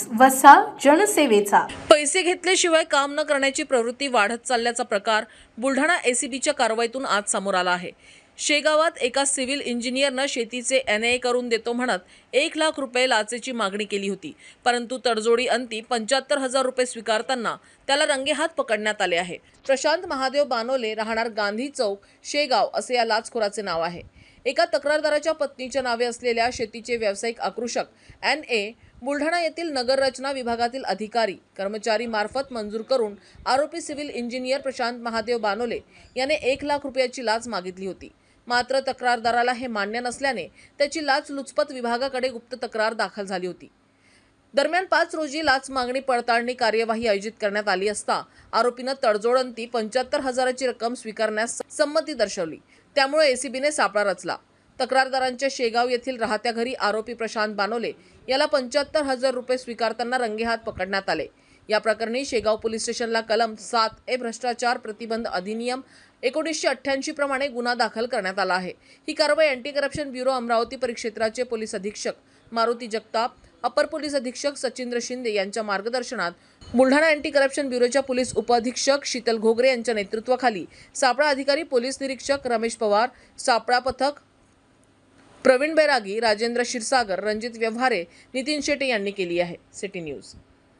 News वसा जनसेवेचा. पैसे घेतल्याशिवाय काम न करण्याची प्रवृत्ती वाढत चालल्याचा प्रकार बुलढाणा एसीबीच्या कारवाईतून आज समोर आला आहे. शेगावात एका सिव्हिल इंजिनियरनं शेतीचे एन ए करून देतो म्हणत एक लाख रुपये लाचेची मागणी केली होती. परंतु तडजोडी अंती पंच्याहत्तर हजार रुपये स्वीकारताना त्याला रंगेहात पकडण्यात आले आहे. प्रशांत महादेव बानोले राहणार गांधी चौक शेगाव असे या लाचखोराचे नाव आहे. एका तक्रारदाराच्या पत्नीच्या नावे असलेल्या शेतीचे व्यावसायिक आकृषक एन ए बुलढाणा येथील नगररचना विभागातील अधिकारी कर्मचारी मार्फत मंजूर करून आरोपी सिव्हिल इंजिनियर प्रशांत महादेव बानोले याने एक लाख रुपयाची लाच मागितली होती. मात्र तक्रारदाराला हे मान्य नसल्याने त्याची लाच लुचपत विभागाकडे गुप्त तक्रार दाखल झाली होती. दरम्यान पाच रोजी लाच मागणी पडताळणी कार्यवाही आयोजित करण्यात आली असता आरोपीनं तडजोडंती पंच्याहत्तर हजाराची रक्कम स्वीकारण्यास संमती दर्शवली. त्यामुळे एसीबीने सापळा रचला. तक्रारदारांच्या शेगाव येथील राहत्या घरी आरोपी प्रशांत बानोले याला पंच्याहत्तर हजार रुपये स्वीकारताना रंगेहात पकडण्यात आले. या प्रकरणी शेगाव पोलीस स्टेशनला कलम सात ए भ्रष्टाचार प्रतिबंध अधिनियम एकोणीसशे अठ्ठ्याऐंशी प्रमाणे गुन्हा दाखल करण्यात आला आहे. ही कारवाई अँटी करप्शन ब्युरो अमरावती परिक्षेत्राचे पोलीस अधीक्षक मारुती जगताप अपर पोलीस अधीक्षक सचिंद्र शिंदे यांच्या मार्गदर्शनात बुलढाणा अँटी करप्शन ब्युरोच्या पोलीस उपअधीक्षक शीतल घोगरे यांच्या नेतृत्वाखाली सापळा अधिकारी पोलीस निरीक्षक रमेश पवार सापळा पथक प्रवीण बैरागी राजेंद्र क्षीरसागर रणजित व्यवहारे नितीन शेटे यांनी केली आहे. City news.